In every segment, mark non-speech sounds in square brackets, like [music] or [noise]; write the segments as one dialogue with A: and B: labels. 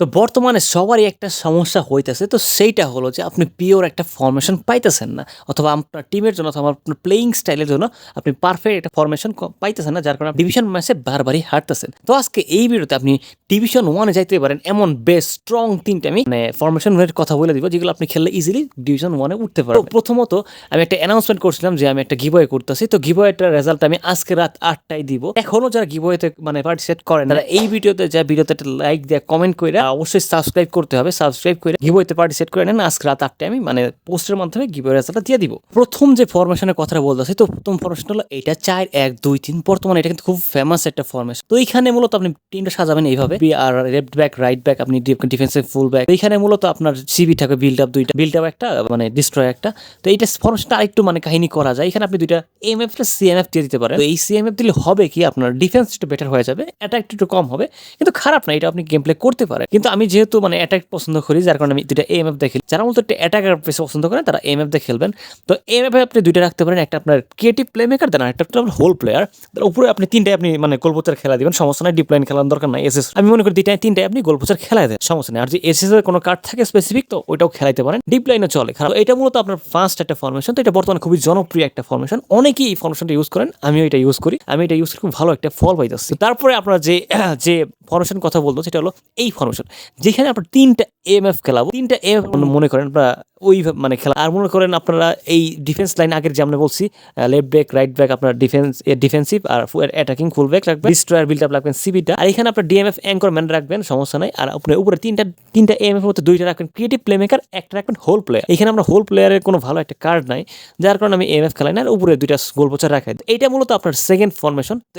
A: তো বর্তমানে সবারই একটা সমস্যা হইতেছে। তো সেইটা হলো যে আপনি পিওর একটা ফরমেশন পাইতেছেন না, অথবা আপনার টিমের জন্য অথবা আপনার প্লেয়িং স্টাইলের জন্য আপনি পারফেক্ট একটা ফরমেশন পাইতেছেন না, যার কারণে ডিভিশন ম্যাচে বারবারই হারতেছেন। তো আজকে এই ভিডিওতে আপনি ডিভিশন ওয়ানে যাইতে পারেন এমন বেস্ট স্ট্রং তিনটা আমি মানে ফরমেশনের কথা বলে দিব, যেগুলো আপনি খেললে ইজিলি ডিভিশন ওয়ানে উঠতে পারবেন। প্রথমত আমি একটা অ্যানাউন্সমেন্ট করছিলাম যে আমি একটা গিভওয়ে করতেছি। তো গিভওয়েটার রেজাল্ট আমি আজকে রাত আটটায় দিব। এখনও যারা গিভওয়েতে মানে পার্টিসিপেট করেন তারা এই ভিডিওতে যা, ভিডিওতে একটা লাইক দিয়ে কমেন্ট করে অবশ্যই সাবস্ক্রাইব করতে হবে। সাবস্ক্রাইব করে গিভওয়েতে পার্টিসিপেট করে নেন। আজকে রাত আটটায় আমি মানে পোস্টের মাধ্যমে গিভওয়ে রেজাল্টটা দিয়ে দিব। প্রথম যে ফরমেশনের কথাটা বলতেছি তো প্রথম ফরমেশন হলো এটা চার, এক, দুই, তিন, বর্তমানে এটা কিন্তু খুব ফেমাস একটা ফরমেশন তো এইখানে মূলত আপনি টিমটা সাজাবেন এইভাবে। আর লেফট ব্যাক রাইট ব্যাক আপনি ডিফেন্সিভ ফুল ব্যাক এইখানে মূলত আপনার সিবি থাকবে বিল্ড আপ দুইটা বিল্ড আপ একটা মানে ডিস্ট্রয় একটা। তো এইটা ফরমেশনটা আরেকটু মানে কাহিনী করা যায়। এখানে আপনি দুইটা এম এফ সিএমএফ দিয়ে দিতে পারেন। তো এই সিএমএফ দিলে হবে কি? আপনার ডিফেন্স একটু বেটার হয়ে যাবে। অ্যাটাক একটু কম হবে। কিন্তু খারাপ না, এটা আপনি গেম প্লে করতে পারেন। কিন্তু আমি যেহেতু মানে অ্যাটাক পছন্দ করি, যার কারণে আমি দুইটা এম এফ দেখি যারা মূলত একটা অ্যাটাকার বেশি পছন্দ করেন তারা এম এফ দিয়ে খেলবেন। তো এম এফ আপনি দুইটা রাখতে পারেন, একটা আপনার ক্রিয়েটিভ প্লে মেকার দেন একটা আপনার হোল প্লেয়ার তার উপরে আপনি তিনটায় আপনি মানে গোলপোচার খেলা দিবেন, সমস্যা নয় ডিপ্লাইন খেলার দরকার নাই এসএস আমি মনে করি দুইটায় তিনটায় আপনি গোলপোচার খেলা দেন, সমস্যা নেই। আর যে এসএস এর কোনো কার্ড থাকে স্পেসিফিক তো ওইটাও খেলাইতে পারেন। ডিপ্লাইনও চলে। খারাপ এটা মূলত আপনার ফার্স্ট একটা ফরমেশন তো এটা বর্তমানে খুবই জনপ্রিয় একটা ফরমেশন অনেকেই এই ফরমেশনটা ইউজ করেন, আমিও এটা ইউজ করি। আমি এটা ইউজ করে খুব ভালো একটা ফল পাইতেছি। তারপরে আপনার যে [clears throat] যে ফরমেশন কথা বলতো সেটা হলো এই ফরমেশন যেখানে আপনার তিনটা এম এফ খেলাবো। তিনটা এম মনে করেন, আপনারা ওই মানে খেলা আর মনে করেন আপনারা এই ডিফেন্স লাইন আগের যে আমরা বলছি লেফট ব্যাক রাইট ব্যাক আপনার ডিফেন্স ডিফেন্সিভ আর অ্যাটাকিং ফুল ব্যাক রাখবেন। ডিস্ট্রয়ার বিল্ড আপ রাখবেন সিবিটা আর এখানে আপনার ডিএমএফ অ্যাঙ্কর ম্যান রাখবেন, সমস্যা নাই। আর আপনার উপরে তিনটা তিনটা এম এর মধ্যে দুইটা রাখবেন। ক্রিয়েটিভ প্লে মেকার একটা রাখবেন হোল প্লেয়ার এখানে আমরা হোল প্লেয়ারের কোনো ভালো একটা কার্ড নাই, যার কারণে আমি এম এফ খেলাই না, আর উপরে দুইটা গোল পোচা রাখাই। এইটা মূলত আপনার সেকেন্ড ফরমেশন তো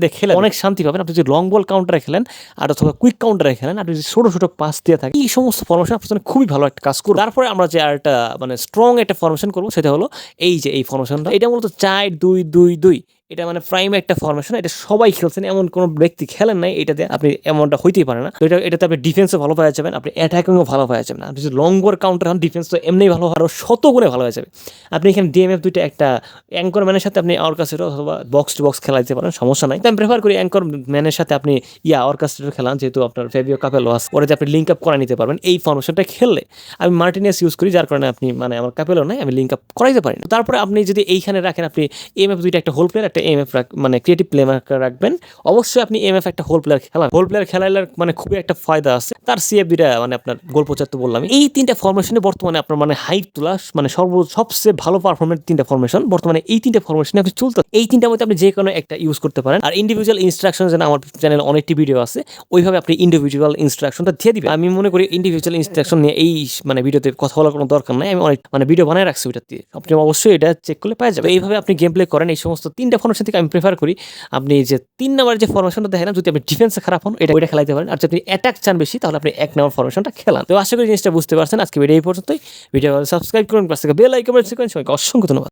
A: দিয়ে খেলে অনেক শান্তি পাবেন। আপনি যদি লং বল কাউন্টারে খেলেন, আর অথবা কুইক কাউন্টারে খেলেন আর যদি ছোট ছোট পাস দিয়ে থাকে এই সমস্ত ফরমেশন আপনার খুবই ভালো একটা কাজ করবে। তারপরে আমরা যে আর একটা মানে স্ট্রং একটা ফরমেশন করব, সেটা হলো এই যে এই ফরমেশনটা এটা মূলত চার দুই দুই দুই। এটা মানে প্রাইম একটা ফরমেশন এটা সবাই খেলছেন, এমন কোনো ব্যক্তি খেলেন নাই এটাতে আপনি এমনটা হইতেই পারে না। এটা, এটাতে আপনি ডিফেন্সও ভালো পাওয়া যাবেন, আপনি অ্যাটাকিংও ভালো পাওয়া যাবেন। আপনি যদি লং বল কাউন্টার হন ডিফেন্স তো এমনি ভালো আরও শত গুণে ভালো হয়ে যাবে। আপনি এখানে ডিএমএফ দুইটা একটা অ্যাঙ্কর ম্যানের সাথে আপনি অর্কাস্টের অথবা বক্স টু বক্স খেলা দিতে পারেন, সমস্যা নাই। তো আমি প্রেফার করি অ্যাঙ্কর ম্যানের সাথে আপনি, ইয়া অর্কাস্টের খেলান যেহেতু আপনার ফেভিও কাপেল ওয়াস ওটাতে আপনি লিঙ্ক আপ করে নিতে পারবেন। এই ফরমেশনটা খেললে আমি মার্টিনেস ইউজ করি, যার কারণে আপনি মানে আমার কাপেলও নাই, আমি লিঙ্ক আপ করাইতে পারি না। তারপরে আপনি যদি এইখানে রাখেন, আপনি এম এফ দুইটা একটা হোল প্লেয়ার একটা এম এফ মানে ক্রিয়েটিভ প্লে রাখবেন। অবশ্যই আপনি এম এফ একটা হোল প্লেয়ার খেলান। হোল প্লেয়ার খেলাইলে মানে খুবই একটা ফায়দা আছে। তার সিএফ দুইটা মানে আপনার গোল পঁচার তো বললাম। এই তিনটা ফরমেশনে বর্তমানে আপনার মানে হাইট তোলা মানে সর্ব, সবচেয়ে ভালো পারফরমেন্স তিনটা ফরমেশন বর্তমানে এই তিনটা ফরমেশনে আপনি চলতে এই তিনটা মধ্যে আপনি যে কোনো একটা ইউজ করতে পারেন। আর ইন্ডিভিজুয়াল ইনস্ট্রাকশন যেন আমার চ্যানেলে অনেকটি ভিডিও আছে, ওইভাবে আপনি ইন্ডিভিজুয়াল ইনস্ট্রাকশনটা দিয়ে দিবেন। আমি মনে করি ইন্ডিভিজুয়াল ইনস্ট্রাকশন নিয়ে এই মানে ভিডিওতে কথা বলার কোনো দরকার নাই। আমি অনেক মানে ভিডিও বানায় রাখছি ওইটা দিয়ে। আপনি অবশ্যই এটা চেক করলে পাওয়া যাবে। এইভাবে আপনি গেম প্লে করেন, এই সমস্ত তিনটা ফরমেশন থেকে আমি প্রেফার করি। আপনি যে তিন নম্বর যে ফরমেশনটা দেখেন, যদি আপনি ডিফেন্সে খারাপ হন, এটা ওইটা খেলাইতে পারেন। আর যদি আপনি অ্যাটাক চান বেশি, তাহলে আপনি এক নম্বর ফরমেশনটা খেলান। তো আশা করি জিনিসটা বুঝতে পারছেন। আজকে ভিডিও এই পর্যন্তই। ভিডিও সাবস্ক্রাইব করুন, পাশে বেল আইকন সবাইকে অসংখ্য ধন্যবাদ।